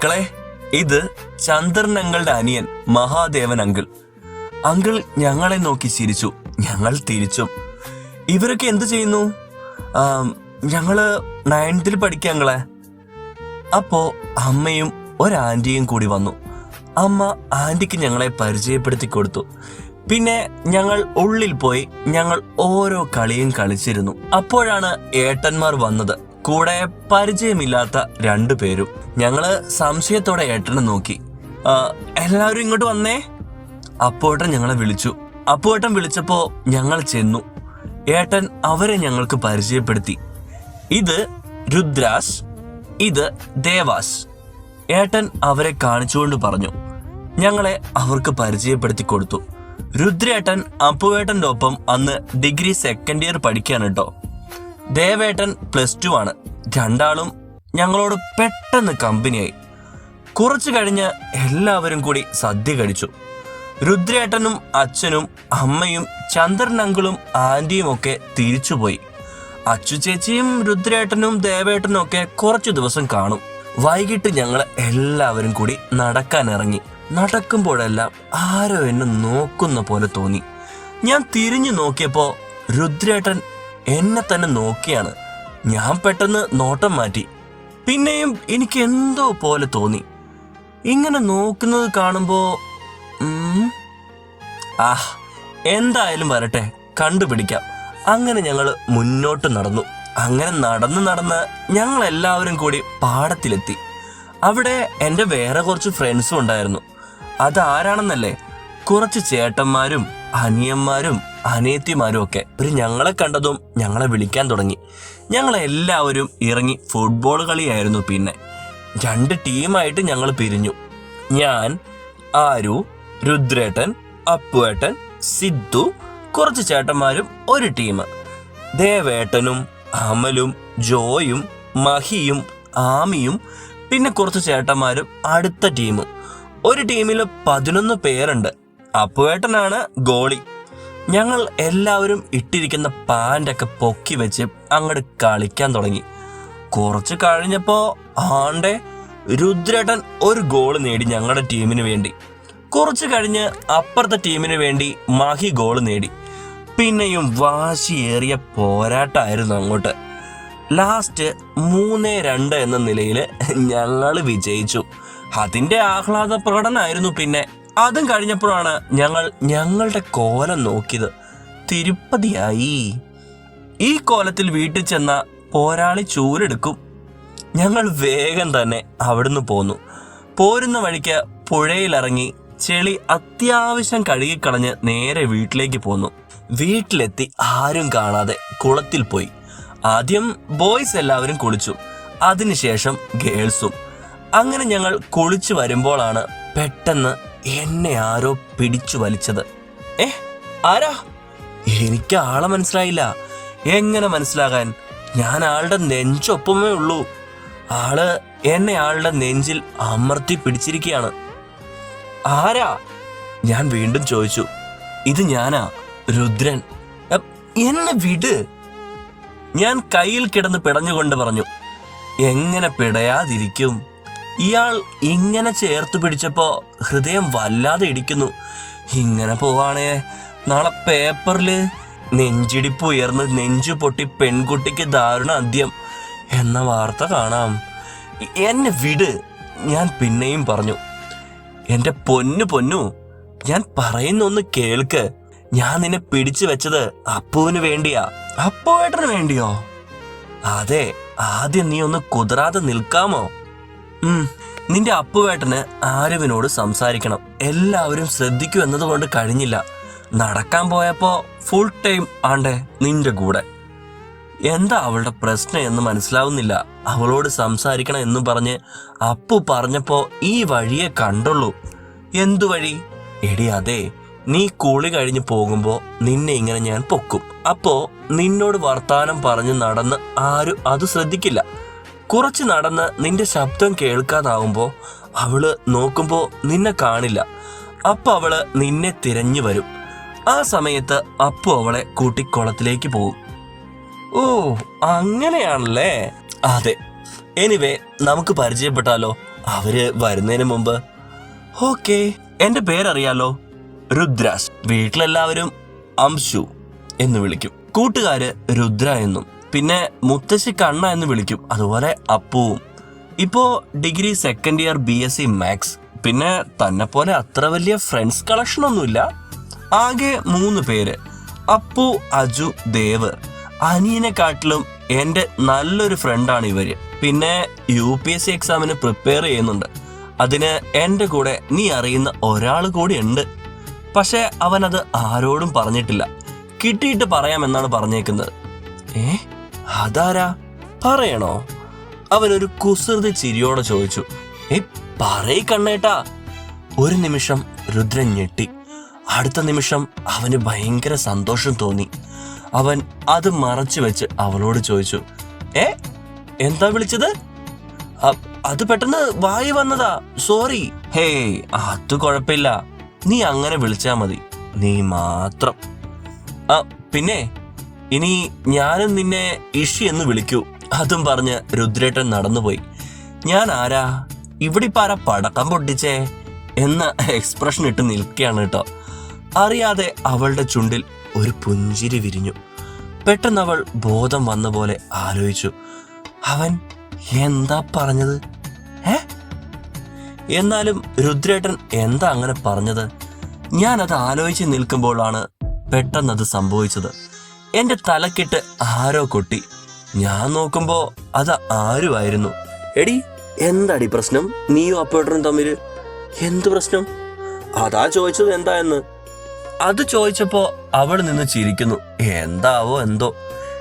മക്കളെ ഇത് ചന്ദ്രൻ അനിയൻ മഹാദേവൻ അങ്കിൾ. അങ്കിൾ ഞങ്ങളെ നോക്കി ചിരിച്ചു. ഞങ്ങൾ തിരിച്ചു. ഇവരൊക്കെ എന്തു ചെയ്യുന്നു? ഞങ്ങൾ നയൻത്തിൽ പഠിക്കാങ്ങളെ അപ്പോ അമ്മയും ഒരാന്റിയും കൂടി വന്നു. അമ്മ ആന്റിക്ക് ഞങ്ങളെ പരിചയപ്പെടുത്തി കൊടുത്തു. പിന്നെ ഞങ്ങൾ ഉള്ളിൽ പോയി ഞങ്ങൾ ഓരോ കളിയും കളിച്ചിരുന്നു. അപ്പോഴാണ് ഏട്ടന്മാർ വന്നത്. കൂടെ പരിചയമില്ലാത്ത രണ്ടു പേരും. ഞങ്ങൾ സംശയത്തോടെ ഏട്ടനെ നോക്കി. "ആ, എല്ലാവരും ഇങ്ങോട്ട് വന്നേ? അപ്പോട്ടൻ ഞങ്ങളെ വിളിച്ചു. അപ്പോട്ടൻ വിളിച്ചപ്പോ ഞങ്ങൾ ചെന്നു. ഏട്ടൻ അവരെ ഞങ്ങൾക്ക് പരിചയപ്പെടുത്തി. ഇത് രുദ്രാസ് ഇത് ദേവാസ്. ഏട്ടൻ അവരെ കാണിച്ചുകൊണ്ട് പറഞ്ഞു. ഞങ്ങളെ അവർക്ക് പരിചയപ്പെടുത്തി കൊടുത്തു. രുദ്രേട്ടൻ അപ്പുവേട്ടന്റെ ഒപ്പം അന്ന് ഡിഗ്രി സെക്കൻഡ് ഇയർ പഠിക്കാൻ കേട്ടോ. ദേവേട്ടൻ പ്ലസ് ടു ആണ്. രണ്ടാളും ഞങ്ങളോട് പെട്ടെന്ന് കമ്പനിയായി. കുറച്ചു കഴിഞ്ഞ് എല്ലാവരും കൂടി സദ്യ കഴിച്ചു. രുദ്രേട്ടനും അച്ഛനും അമ്മയും ചന്ദ്രൻ അങ്കിളും ആന്റിയും ഒക്കെ തിരിച്ചുപോയി അച്ചു ചേച്ചിയും രുദ്രേട്ടനും ദേവേട്ടനും ഒക്കെ കുറച്ചു ദിവസം കാണും. വൈകിട്ട് ഞങ്ങൾ എല്ലാവരും കൂടി നടക്കാൻ ഇറങ്ങി. നടക്കുമ്പോഴെല്ലാം ആരോ എന്നെ നോക്കുന്ന പോലെ തോന്നി. ഞാൻ തിരിഞ്ഞു നോക്കിയപ്പോൾ രുദ്രേട്ടൻ എന്നെ തന്നെ നോക്കിയാണ്. ഞാൻ പെട്ടെന്ന് നോട്ടം മാറ്റി. പിന്നെയും എനിക്ക് എന്തോ പോലെ തോന്നി. ഇങ്ങനെ നോക്കുന്നത് കാണുമ്പോ ആഹ് എന്തായാലും വരട്ടെ കണ്ടുപിടിക്കാം. അങ്ങനെ ഞങ്ങൾ മുന്നോട്ട് നടന്നു. അങ്ങനെ നടന്ന് നടന്ന് ഞങ്ങൾ എല്ലാവരും കൂടി പാടത്തിലെത്തി. അവിടെ എന്റെ വേറെ കുറച്ച് ഫ്രണ്ട്സും ഉണ്ടായിരുന്നു. അതാരാണെന്നല്ലേ? കുറച്ച് ചേട്ടന്മാരും അനിയന്മാരും അനിയത്തിമാരും ഒക്കെ ഒരു ഞങ്ങളെ കണ്ടതും ഞങ്ങളെ വിളിക്കാൻ തുടങ്ങി. ഞങ്ങളെല്ലാവരും ഇറങ്ങി ഫുട്ബോൾ കളിയായിരുന്നു പിന്നെ. രണ്ട് ടീമായിട്ട് ഞങ്ങൾ പിരിഞ്ഞു. ഞാൻ ആരു രുദ്രേട്ടൻ അപ്പുവേട്ടൻ സിദ്ധു കുറച്ച് ചേട്ടന്മാരും ഒരു ടീം. ദേവേട്ടനും അമലും ജോയും മഹിയും ആമിയും പിന്നെ കുറച്ച് ചേട്ടന്മാരും അടുത്ത ടീമും ഒരു ടീമിൽ പതിനൊന്ന് പേരുണ്ട്. അപ്പുവേട്ടനാണ് ഗോളി. ഞങ്ങൾ എല്ലാവരും ഇട്ടിരിക്കുന്ന പാന്റൊക്കെ പൊക്കി വെച്ച് അങ്ങോട്ട് കളിക്കാൻ തുടങ്ങി. കുറച്ച് കഴിഞ്ഞപ്പോൾ ആണ്ടെ രുദ്രേട്ടൻ ഒരു ഗോൾ നേടി ഞങ്ങളുടെ ടീമിന് വേണ്ടി. കുറച്ച് കഴിഞ്ഞ് അപ്പുറത്തെ ടീമിന് വേണ്ടി മഹി ഗോൾ നേടി. പിന്നെയും വാശിയേറിയ പോരാട്ടമായിരുന്നു അങ്ങോട്ട്. ലാസ്റ്റ് മൂന്ന് രണ്ട് എന്ന നിലയിൽ ഞങ്ങൾ വിജയിച്ചു. അതിന്റെ ആഹ്ലാദ പ്രകടനമായിരുന്നു പിന്നെ അതും കഴിഞ്ഞപ്പോഴാണ് ഞങ്ങൾ ഞങ്ങളുടെ കോലം നോക്കിയത്. തിരുപ്പതിയായി. ഈ കോലത്തിൽ വീട്ടിൽ ചെന്ന പോരാളി ചൂരെടുക്കും ഞങ്ങൾ വേഗം തന്നെ അവിടുന്ന് പോന്നു. പോരുന്ന വഴിക്ക് പുഴയിലിറങ്ങി ചെളി അത്യാവശ്യം കഴുകിക്കളഞ്ഞ് നേരെ വീട്ടിലേക്ക് പോന്നു. വീട്ടിലെത്തി ആരും കാണാതെ കുളത്തിൽ പോയി. ആദ്യം ബോയ്സ് എല്ലാവരും കുളിച്ചു. അതിനുശേഷം ഗേൾസും. അങ്ങനെ ഞങ്ങൾ കുളിച്ചു വരുമ്പോഴാണ് പെട്ടെന്ന് എന്നെ ആരോ പിടിച്ചു വലിച്ചത്. ഏ ആരാ? എനിക്ക് ആളെ മനസ്സിലായില്ല. എങ്ങനെ മനസ്സിലാകാൻ? ഞാൻ ആളുടെ നെഞ്ചൊപ്പമേ ഉള്ളൂ. ആൾ എന്നെ ആളുടെ നെഞ്ചിൽ അമർത്തി പിടിച്ചിരിക്കുകയാണ്. ആരാ? ഞാൻ വീണ്ടും ചോദിച്ചു. ഇത് ഞാനാ രുദ്രൻ. എന്നെ വിട്. ഞാൻ കയ്യിൽ കിടന്ന് പിടഞ്ഞുകൊണ്ട് പറഞ്ഞു എങ്ങനെ പിടയാതിരിക്കും? ഇയാൾ ഇങ്ങനെ ചേർത്ത് പിടിച്ചപ്പോ ഹൃദയം വല്ലാതെ ഇടിക്കുന്നു. ഇങ്ങനെ പോവാണേ. നാളെ പേപ്പറിൽ നെഞ്ചിടിപ്പ് ഉയർന്ന് നെഞ്ചു പൊട്ടി പെൺകുട്ടിക്ക് ദാരുണ അന്ത്യം എന്ന വാർത്ത കാണാം. എന്നെ വിട് ഞാൻ പിന്നെയും പറഞ്ഞു. എന്റെ പൊന്നു പൊന്നു ഞാൻ പറയുന്നൊന്ന് കേൾക്ക്. ഞാൻ നിന്നെ പിടിച്ചു വെച്ചത് അപ്പുവിന് വേണ്ടിയാ. അപ്പുവേട്ടന് വേണ്ടിയോ? അതെ ആദ്യം നീ ഒന്ന് കുതിരാതെ നിൽക്കാമോ? നിന്റെ അപ്പുവേട്ടന് ആരവിനോട് സംസാരിക്കണം? എല്ലാവരും ശ്രദ്ധിക്കൂ എന്നതുകൊണ്ട് കഴിഞ്ഞില്ല. നടക്കാൻ പോയപ്പോ ഫുൾ ടൈം ആണ്ടേ നിന്റെ കൂടെ. എന്താ അവളുടെ പ്രശ്നം എന്ന് മനസ്സിലാവുന്നില്ല. അവളോട് സംസാരിക്കണം എന്ന് പറഞ്ഞ് അപ്പു പറഞ്ഞപ്പോ ഈ വഴിയെ കണ്ടുള്ളൂ. എന്തു വഴി? എടി അതെ നീ കൂളി കഴിഞ്ഞ് പോകുമ്പോൾ നിന്നെ ഇങ്ങനെ ഞാൻ പൊക്കും. അപ്പോ നിന്നോട് വർത്താനം പറഞ്ഞ് നടന്ന് ആരും അത് ശ്രദ്ധിക്കില്ല. കുറച്ച് നടന്ന് നിന്റെ ശബ്ദം കേൾക്കാതാവുമ്പോൾ അവൾ നോക്കുമ്പോൾ നിന്നെ കാണില്ല. അപ്പ അവൾ നിന്നെ തിരഞ്ഞു വരും. ആ സമയത്ത് അപ്പു അവളെ കൂട്ടി കുളത്തിലേക്ക് പോകും ഓ അങ്ങനെയാണല്ലേ? അതെ. എനിവേ നമുക്ക് പരിചയപ്പെട്ടാലോ? അവർ വരുന്നതിന് മുമ്പ്. ഓക്കെ എന്റെ പേരറിയാലോ? രുദ്രാസ്. വീട്ടിലെല്ലാവരും അംശു എന്ന് വിളിക്കും. കൂട്ടുകാര് രുദ്ര എന്നും. പിന്നെ മുത്തശ്ശി കണ്ണ എന്ന് വിളിക്കും അതുപോലെ അപ്പുവും. ഇപ്പോൾ degree second year B S C maths പിന്നെ തന്നെ പോലെ അത്ര വലിയ ഫ്രണ്ട്സ് കളക്ഷൻ ഒന്നുമില്ല. ആകെ മൂന്ന് പേര്. അപ്പു അജു ദേവ്. അനിയനെക്കാട്ടിലും എന്റെ നല്ലൊരു ഫ്രണ്ടാണ് ഇവർ പിന്നെ യു പി എസ് സി എക്സാമിന് പ്രിപ്പയർ ചെയ്യുന്നുണ്ട്. അതിന് എന്റെ കൂടെ നീ അറിയുന്ന ഒരാൾ കൂടി ഉണ്ട്. പക്ഷേ അവനത് ആരോടും പറഞ്ഞിട്ടില്ല. കിട്ടിയിട്ട് പറയാമെന്നാണ് പറഞ്ഞേക്കുന്നത്. ഏ? അതാരാ? പറയണോ? അവനൊരു കുസൃതി ചിരിയോടെ ചോദിച്ചു. ഏ പറയ് കണ്ണേട്ടാ. ഒരു നിമിഷം രുദ്രൻ ഞെട്ടി. അടുത്ത നിമിഷം അവന് ഭയങ്കര സന്തോഷം തോന്നി. അവൻ അത് മറച്ചു വെച്ച് അവളോട് ചോദിച്ചു. ഏ എന്താ വിളിച്ചത്? അത് പെട്ടെന്ന് വായി വന്നതാ. സോറി. ഹേ അത് കുഴപ്പമില്ല. നീ അങ്ങനെ വിളിച്ചാ മതി. നീ മാത്രം. ആ പിന്നെ? ഇനി ഞാനും നിന്നെ ഇഷി എന്ന് വിളിക്കൂ. അതും പറഞ്ഞ് രുദ്രേട്ടൻ നടന്നുപോയി. ഞാൻ ആരാ? ഇവിടെ ഇപ്പം ആരാ പടക്കം പൊട്ടിച്ചേ? എന്ന എക്സ്പ്രഷൻ ഇട്ട് നിൽക്കുകയാണ് കേട്ടോ. അറിയാതെ അവളുടെ ചുണ്ടിൽ ഒരു പുഞ്ചിരി വിരിഞ്ഞു. പെട്ടെന്ന് അവൾ ബോധം വന്ന പോലെ ആലോചിച്ചു. അവൻ എന്താ പറഞ്ഞത്? ഏ? എന്നാലും രുദ്രേട്ടൻ എന്താ അങ്ങനെ പറഞ്ഞത്? ഞാൻ അത് ആലോചിച്ച് നിൽക്കുമ്പോഴാണ് പെട്ടെന്നത് സംഭവിച്ചത്. എന്റെ തലക്കിട്ട് ആരോ കൊട്ടി. ഞാൻ നോക്കുമ്പോ അത് ആരുമായിരുന്നു? എടി എന്താടി പ്രശ്നം? നീയും അപ്പേട്ടനും തമ്മിൽ എന്ത് പ്രശ്നം? അതാ ചോദിച്ചത് എന്താ എന്ന് അത് ചോദിച്ചപ്പോ അവൾ നിന്ന് ചിരിക്കുന്നു. എന്താവോ എന്തോ.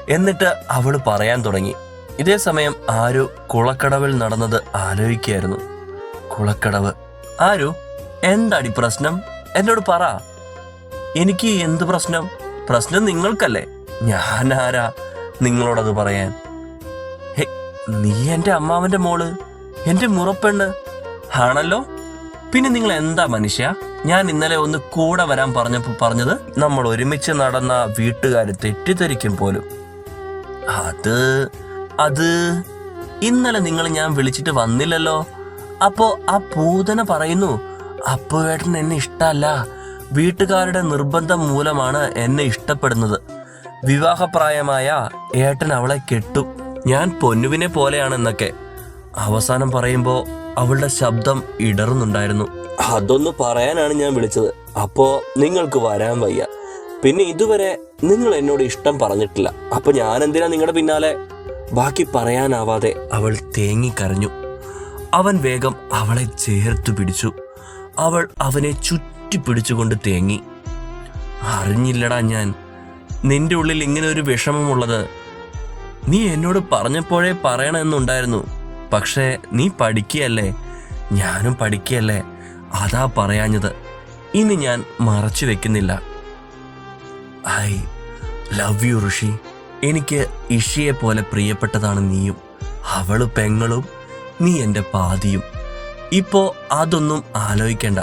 എന്നിട്ട് അവൾ പറയാൻ തുടങ്ങി. ഇതേ സമയം ആരോ കുളക്കടവിൽ നടന്നത് ആലോചിക്കുകയായിരുന്നു. കുളക്കടവ്. ആരു എന്താടി പ്രശ്നം? എന്നോട് പറ. എനിക്ക് എന്ത് പ്രശ്നം? പ്രശ്നം നിങ്ങൾക്കല്ലേ. ഞാൻ ആരാ നിങ്ങളോടത് പറയാൻ? നീ എന്റെ അമ്മാവന്റെ മോൾ എന്റെ മുറപ്പെണ്ണ്. ആണല്ലോ? പിന്നെ നിങ്ങൾ എന്താ മനുഷ്യ? ഞാൻ ഇന്നലെ ഒന്ന് കൂടെ വരാൻ പറഞ്ഞപ്പോ പറഞ്ഞത് നമ്മൾ ഒരുമിച്ച് നടന്ന വീട്ടുകാർ തെറ്റിദ്ധരിക്കും പോലും. അത് അത് ഇന്നലെ നിങ്ങൾ ഞാൻ വിളിച്ചിട്ട് വന്നില്ലല്ലോ. അപ്പോ ആ പൂതന പറയുന്നു അപ്പുവേട്ടൻ എന്നെ ഇഷ്ടല്ല. വീട്ടുകാരുടെ നിർബന്ധം മൂലമാണ് എന്നെ ഇഷ്ടപ്പെടുന്നത്. വിവാഹപ്രായമായ ഏട്ടൻ അവളെ കെട്ടു. ഞാൻ പൊന്നുവിനെ പോലെയാണെന്നൊക്കെ. അവസാനം പറയുമ്പോ അവളുടെ ശബ്ദം ഇടറുന്നുണ്ടായിരുന്നു. അതൊന്ന് പറയാനാണ് ഞാൻ വിളിച്ചത്. അപ്പോ നിങ്ങൾക്ക് വരാൻ വയ്യ. പിന്നെ ഇതുവരെ നിങ്ങൾ എന്നോട് ഇഷ്ടം പറഞ്ഞിട്ടില്ല. അപ്പൊ ഞാൻ എന്തിനാ നിങ്ങളുടെ പിന്നാലെ? ബാക്കി പറയാനാവാതെ അവൾ തേങ്ങിക്കരഞ്ഞു. അവൻ വേഗം അവളെ ചേർത്തു പിടിച്ചു. അവൾ അവനെ ചുറ്റിപ്പിടിച്ചുകൊണ്ട് തേങ്ങി. അറിഞ്ഞില്ലടാ ഞാൻ. നിന്റെ ഉള്ളിൽ ഇങ്ങനെ ഒരു വിഷമമുള്ളത് നീ എന്നോട് പറഞ്ഞപ്പോഴേ പറയണമെന്നുണ്ടായിരുന്നു. പക്ഷേ നീ പഠിക്കുകയല്ലേ? ഞാനും പഠിക്കുകയല്ലേ? അതാ പറയാഞ്ഞത്. ഇനി ഞാൻ മറച്ചു വെക്കുന്നില്ല. I love you Rishi. എനിക്ക് ഇഷിയെ പോലെ പ്രിയപ്പെട്ടതാണ് നീയും. അവൾ പെങ്ങളും നീ എന്റെ പാതിയും. ഇപ്പോ അതൊന്നും ആലോചിക്കണ്ട.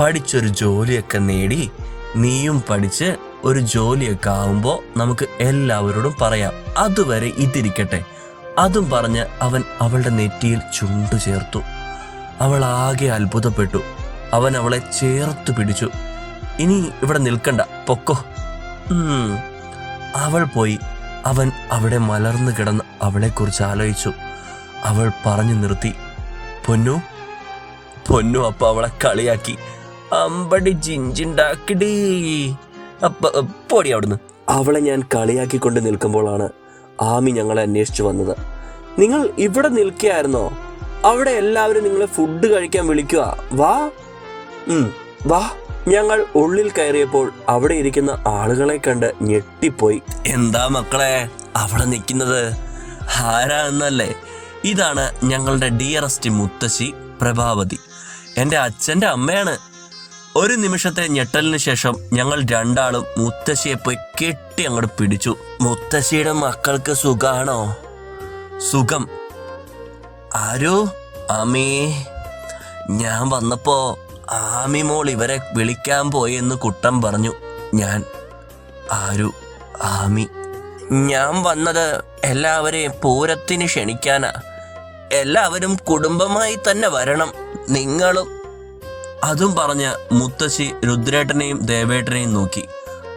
പഠിച്ചൊരു ജോലിയൊക്കെ നേടി നീയും പഠിച്ച് ഒരു ജോലിയൊക്കെ ആവുമ്പോൾ നമുക്ക് എല്ലാവരോടും പറയാം അതുവരെ ഇതിരിക്കട്ടെ. അതും പറഞ്ഞ് അവൻ അവളുടെ നെറ്റിയിൽ ചുണ്ടു ചേർത്തു. അവൾ ആകെ അത്ഭുതപ്പെട്ടു. അവൻ അവളെ ചേർത്തു പിടിച്ചു. ഇനി ഇവിടെ നിൽക്കണ്ട പൊക്കോ. അവൾ പോയി. അവൻ അവിടെ മലർന്നു കിടന്ന് അവളെക്കുറിച്ച് ആലോചിച്ചു. അവൾ പറഞ്ഞു നിർത്തി പൊന്നു പൊന്നു അപ്പ അവളെ കളിയാക്കി. അമ്പടി ജിഞ്ചിണ്ടാക്കിടീ. പൊടി അവിടുന്ന്. അവളെ ഞാൻ കളിയാക്കിക്കൊണ്ട് നിൽക്കുമ്പോഴാണ് ആമി ഞങ്ങളെ അന്വേഷിച്ചു വന്നത്. നിങ്ങൾ ഇവിടെ നിൽക്കുകയായിരുന്നോ? അവിടെ എല്ലാവരും നിങ്ങളെ ഫുഡ് കഴിക്കാൻ വിളിക്കുക. വാ. വാ. ഞങ്ങൾ ഉള്ളിൽ കയറിയപ്പോൾ അവിടെ ഇരിക്കുന്ന ആളുകളെ കണ്ട് ഞെട്ടിപ്പോയി. എന്താ മക്കളെ? അവിടെ നിൽക്കുന്നത് ആരാ എന്നല്ലേ ഇതാണ് ഞങ്ങളുടെ ഡിയറസ്റ്റ് മുത്തശ്ശി പ്രഭാവതി. എന്റെ അച്ഛന്റെ അമ്മയാണ്. ഒരു നിമിഷത്തെ ഞെട്ടലിന് ശേഷം ഞങ്ങൾ രണ്ടാളും മുത്തശ്ശിയെ പോയി കെട്ടി അങ്ങോട്ട് പിടിച്ചു. മുത്തശ്ശിയുടെ മക്കൾക്ക് സുഖാണോ? സുഖം. ആരോ? ആമി. ഞാൻ വന്നപ്പോ ആമി മോൾ ഇവരെ വിളിക്കാൻ പോയി എന്ന് കുട്ടം പറഞ്ഞു. ഞാൻ ആരു? ആമി. ഞാൻ വന്നത് എല്ലാവരെയും പൂരത്തിന് ക്ഷണിക്കാനാ. എല്ലാവരും കുടുംബമായി തന്നെ വരണം. നിങ്ങളും അതും പറഞ്ഞ് മുത്തശ്ശി രുദ്രേട്ടനെയും ദേവേട്ടനെയും നോക്കി.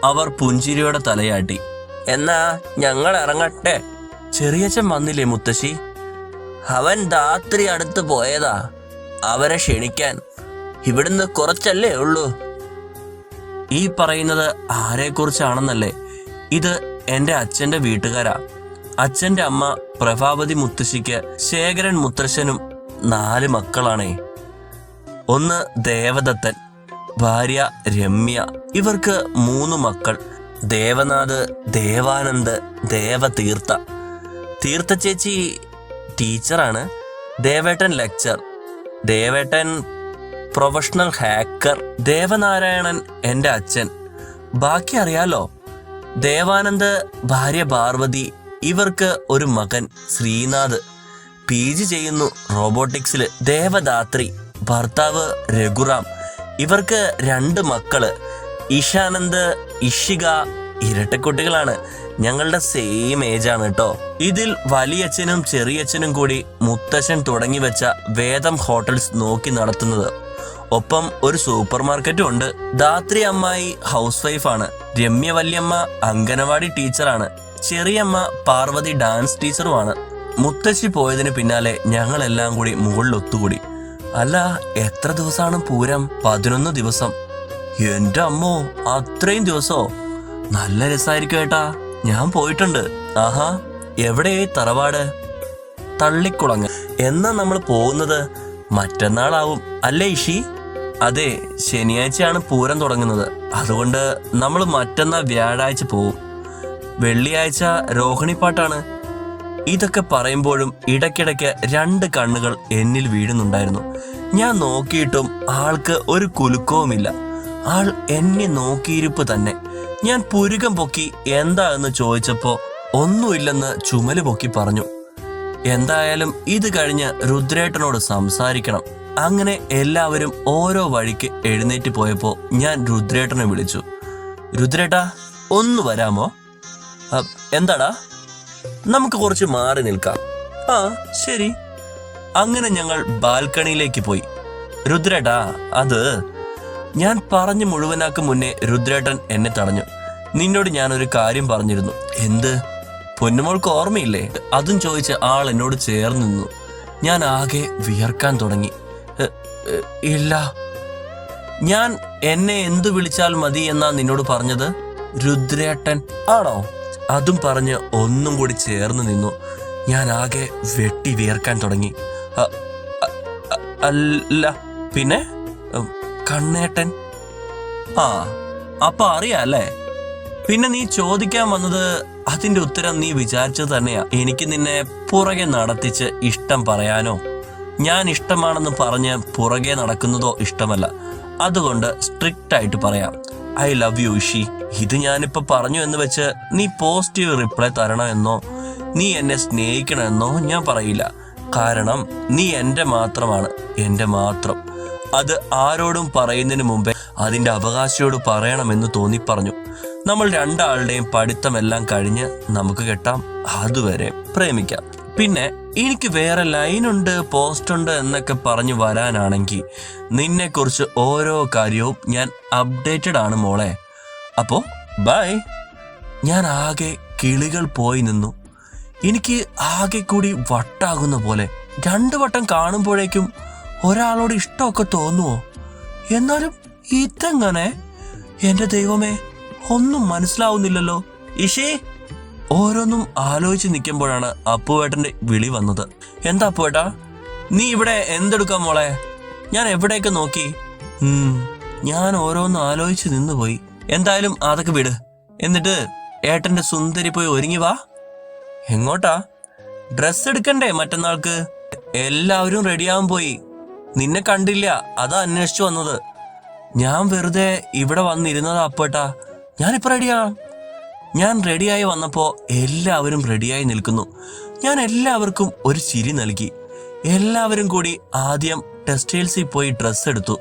അവർ പുഞ്ചിരിയോടെ തലയാട്ടി. എന്നാ ഞങ്ങൾ ഇറങ്ങട്ടെ? ചെറിയച്ഛൻ വന്നില്ലേ മുത്തശ്ശി? അവൻ രാത്രി അടുത്ത് പോയതാ. അവരെ ക്ഷണിക്കാൻ. ഇവിടുന്ന് കുറച്ചല്ലേ ഉള്ളൂ. ഈ പറയുന്നത് ആരെക്കുറിച്ചാണെന്നല്ലേ? ഇത് എന്റെ അച്ഛന്റെ വീട്ടുകാരാ. അച്ഛന്റെ അമ്മ പ്രഭാവതി മുത്തശ്ശിക്ക് ശേഖരൻ മുത്തശ്ശനും നാല് മക്കളാണേ. ഒന്ന് ദേവദത്തൻ ഭാര്യ രമ്യ. ഇവർക്ക് മൂന്ന് മക്കൾ. ദേവനാഥ് ദേവാനന്ദ് ദേവതീർത്ഥ. തീർത്ഥ ചേച്ചി ടീച്ചറാണ്. ദേവേട്ടൻ ലെക്ചർ. ദേവേട്ടൻ പ്രൊഫഷണൽ ഹാക്കർ. ദേവനാരായണൻ എന്റെ അച്ഛൻ. ബാക്കി അറിയാലോ? ദേവാനന്ദ് ഭാര്യ പാർവതി. ഇവർക്ക് ഒരു മകൻ ശ്രീനാഥ്. പി ജി ചെയ്യുന്നു റോബോട്ടിക്സിൽ ദേവദാത്രി. ഭർത്താവ് രഘുറാം. ഇവർക്ക് രണ്ട് മക്കൾ. ഇഷാനന്ദ് ഇഷിക ഇരട്ടക്കുട്ടികളാണ്. ഞങ്ങളുടെ സെയിം ഏജ് ആണ് കേട്ടോ ഇതിൽ വലിയച്ഛനും ചെറിയച്ഛനും കൂടി മുത്തശ്ശൻ തുടങ്ങി വെച്ച വേദം ഹോട്ടൽസ് നോക്കി നടത്തുന്നത്. ഒപ്പം ഒരു സൂപ്പർ മാർക്കറ്റും ഉണ്ട്. ധാത്രി അമ്മായി ഹൗസ് വൈഫാണ് രമ്യ വല്യമ്മ അംഗനവാടി ടീച്ചറാണ് ചെറിയമ്മ പാർവതി ഡാൻസ് ടീച്ചറുമാണ് മുത്തശ്ശി പോയതിന് പിന്നാലെ ഞങ്ങളെല്ലാം കൂടി മുകളിൽ ഒത്തുകൂടി. അല്ല എത്ര ദിവസമാണ് പൂരം? പതിനൊന്ന് ദിവസം. എന്റെ അമ്മോ അത്രയും ദിവസോ? നല്ല രസമായിരിക്കും ഏട്ടാ. ഞാൻ പോയിട്ടുണ്ട്. ആഹാ എവിടെ തറവാട്? തള്ളിക്കുളങ്ങ്. എന്നാ നമ്മൾ പോകുന്നത്? മറ്റന്നാളാവും. അല്ലേ ഇഷി? അതെ ശനിയാഴ്ചയാണ് പൂരം തുടങ്ങുന്നത്. അതുകൊണ്ട് നമ്മൾ മറ്റന്നാൾ വ്യാഴാഴ്ച പോവും. വെള്ളിയാഴ്ച രോഹിണിപ്പാട്ടാണ് ഇതൊക്കെ പറയുമ്പോഴും ഇടയ്ക്കിടയ്ക്ക് രണ്ട് കണ്ണുകൾ എന്നിൽ വീഴുന്നുണ്ടായിരുന്നു. ഞാൻ നോക്കിയിട്ടും ആൾക്ക് ഒരു കുലുക്കവുമില്ല. ആൾ എന്നെ നോക്കിയിരിപ്പ് തന്നെ. ഞാൻ പുരുകം പൊക്കി എന്താ എന്ന് ചോദിച്ചപ്പോ ഒന്നുമില്ലെന്ന് ചുമൽ പൊക്കി പറഞ്ഞു. എന്തായാലും ഇത് കഴിഞ്ഞ് രുദ്രേട്ടനോട് സംസാരിക്കണം. അങ്ങനെ എല്ലാവരും ഓരോ വഴിക്ക് എഴുന്നേറ്റ് പോയപ്പോൾ ഞാൻ രുദ്രേട്ടനെ വിളിച്ചു. രുദ്രേട്ടാ ഒന്ന് വരാമോ? "അ, എന്താടാ? നമുക്ക് കുറച്ച് മാറി നിൽക്കാം. ആ ശരി. അങ്ങനെ ഞങ്ങൾ ബാൽക്കണിയിലേക്ക് പോയി. രുദ്രേട്ടാ അത് ഞാൻ പറഞ്ഞു മുഴുവനാക്കും മുന്നേ രുദ്രേട്ടൻ എന്നെ തടഞ്ഞു. നിന്നോട് ഞാനൊരു കാര്യം പറഞ്ഞിരുന്നു. എന്ത്? പൊന്നുമോൾക്ക് ഓർമ്മയില്ലേ? അതും ചോദിച്ച് ആൾ എന്നോട് ചേർന്ന് നിന്നു. ഞാൻ ആകെ വിയർക്കാൻ തുടങ്ങി. "എ, എ, ഇല്ല. ഞാൻ എന്നെ എന്തു വിളിച്ചാൽ മതി എന്നാ നിന്നോട് പറഞ്ഞത്? രുദ്രേട്ടൻ ആണോ? അതും പറഞ്ഞ് ഒന്നും കൂടി ചേർന്ന് നിന്നു. ഞാൻ ആകെ വെട്ടി വിയർക്കാൻ തുടങ്ങി. "അ- അ- അ- അല്ല പിന്നെ? കണ്ണേട്ടൻ? ആ അപ്പൊ അറിയാല്ലേ പിന്നെ നീ ചോദിക്കാൻ വന്നത് അതിന്റെ ഉത്തരം നീ വിചാരിച്ചത് തന്നെയാ. എനിക്ക് നിന്നെ പുറകെ നടത്തിച്ച് ഇഷ്ടം പറയാനോ? ഞാൻ ഇഷ്ടമാണെന്ന് പറഞ്ഞ് പുറകെ നടക്കുന്നതോ ഇഷ്ടമല്ല. അതുകൊണ്ട് സ്ട്രിക്റ്റ് ആയിട്ട് പറയാം. ഐ ലവ് യു ഇഷി ഇത് ഞാനിപ്പോ പറഞ്ഞു എന്ന് വെച്ച് നീ പോസിറ്റീവ് റിപ്ലൈ തരണമെന്നോ നീ എന്നെ സ്നേഹിക്കണമെന്നോ ഞാൻ പറയില്ല. കാരണം നീ എന്റെ മാത്രമാണ് എന്റെ മാത്രം. അത് ആരോടും പറയുന്നതിന് മുമ്പേ അതിന്റെ അവകാശിയോട് പറയണമെന്ന് തോന്നി പറഞ്ഞു. നമ്മൾ രണ്ടാളുടെയും പഠിത്തമെല്ലാം കഴിഞ്ഞ് നമുക്ക് കെട്ടാം. അതുവരെ പ്രേമിക്കാം. പിന്നെ എനിക്ക് വേറെ ലൈനുണ്ട് പോസ്റ്റ് ഉണ്ട് എന്നൊക്കെ പറഞ്ഞു വരാനാണെങ്കിൽ നിന്നെക്കുറിച്ച് ഓരോ കാര്യവും ഞാൻ അപ്ഡേറ്റഡ് ആണ് മോളെ. അപ്പോ ബൈ ഞാൻ ആകെ കിളികൾ പോയി നിന്നു. എനിക്ക് ആകെ കൂടി വട്ടാകുന്ന പോലെ രണ്ടു വട്ടം കാണുമ്പോഴേക്കും ഒരാളോട് ഇഷ്ടമൊക്കെ തോന്നുമോ എന്നാലും ഇതെങ്ങനെ? എന്റെ ദൈവമേ ഒന്നും മനസ്സിലാവുന്നില്ലല്ലോ. ഇഷേ ഓരോന്നും ആലോചിച്ച് നിൽക്കുമ്പോഴാണ് അപ്പുവേട്ടന്റെ വിളി വന്നത്. എന്താ അപ്പുവേട്ടാ? നീ ഇവിടെ എന്തെടുക്കാം മോളെ? ഞാൻ എവിടെയൊക്കെ നോക്കി? ഞാൻ ഓരോന്നും ആലോചിച്ച് നിന്നുപോയി. എന്തായാലും അതൊക്കെ വിട്. എന്നിട്ട് ഏട്ടന്റെ സുന്ദരി പോയി ഒരുങ്ങി വാ. എങ്ങോട്ടാ? ഡ്രസ് എടുക്കണ്ടേ മറ്റന്നാൾക്ക്? എല്ലാവരും റെഡിയാവാൻ പോയി. നിന്നെ കണ്ടില്ല അതാ അന്വേഷിച്ചു വന്നത്. ഞാൻ വെറുതെ ഇവിടെ വന്നിരുന്നതാ അപ്പേട്ടാ ഞാനിപ്പോ റെഡിയാ. ഞാൻ റെഡിയായി വന്നപ്പോൾ എല്ലാവരും റെഡിയായി നിൽക്കുന്നു. ഞാൻ എല്ലാവർക്കും ഒരു ചിരി നൽകി. എല്ലാവരും കൂടി ആദ്യം ടെക്സ്റ്റൈൽസിൽ പോയി ഡ്രസ്സ് എടുത്തു.